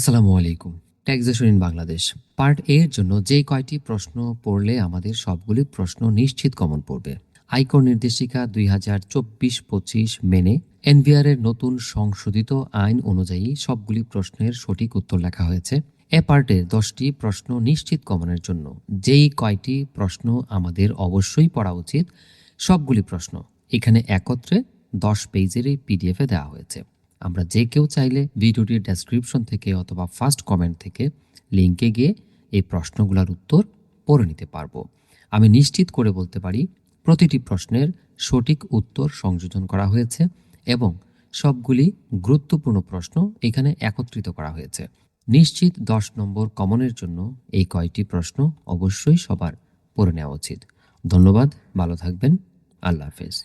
আসসালামু আলাইকুম। Taxation in Bangladesh. Part A এর জন্য যে কয়টি প্রশ্ন পড়লে আমাদের সবগুলি প্রশ্ন নিশ্চিত কমন পড়বে। আয়কর নির্দেশিকা দুই হাজার চব্বিশ পঁচিশ মেনে এনভিআর এর নতুন সংশোধিত আইন অনুযায়ী সবগুলি প্রশ্নের সঠিক উত্তর লেখা হয়েছে। এ পার্টের দশটি প্রশ্ন নিশ্চিত কমনের জন্য। যেই কয়টি প্রশ্ন আমাদের অবশ্যই পড়া উচিত, সবগুলি প্রশ্ন এখানে একত্রে দশ পেজের এই পিডিএফে দেওয়া হয়েছে। আমরা যে কেউ চাইলে ভিডিওটির ডেসক্রিপশন থেকে অথবা ফার্স্ট কমেন্ট থেকে লিঙ্কে গিয়ে এই প্রশ্নগুলোর উত্তর পড়ে নিতে পারব। আমি নিশ্চিত করে বলতে পারি, প্রতিটি প্রশ্নের সঠিক উত্তর সংযোজন করা হয়েছে এবং সবগুলি গুরুত্বপূর্ণ প্রশ্ন এখানে একত্রিত করা হয়েছে। নিশ্চিত দশ নম্বর কমনের জন্য এই কয়টি প্রশ্ন অবশ্যই সবার পড়ে নেওয়া উচিত। ধন্যবাদ, ভালো থাকবেন, আল্লাহ হাফেজ।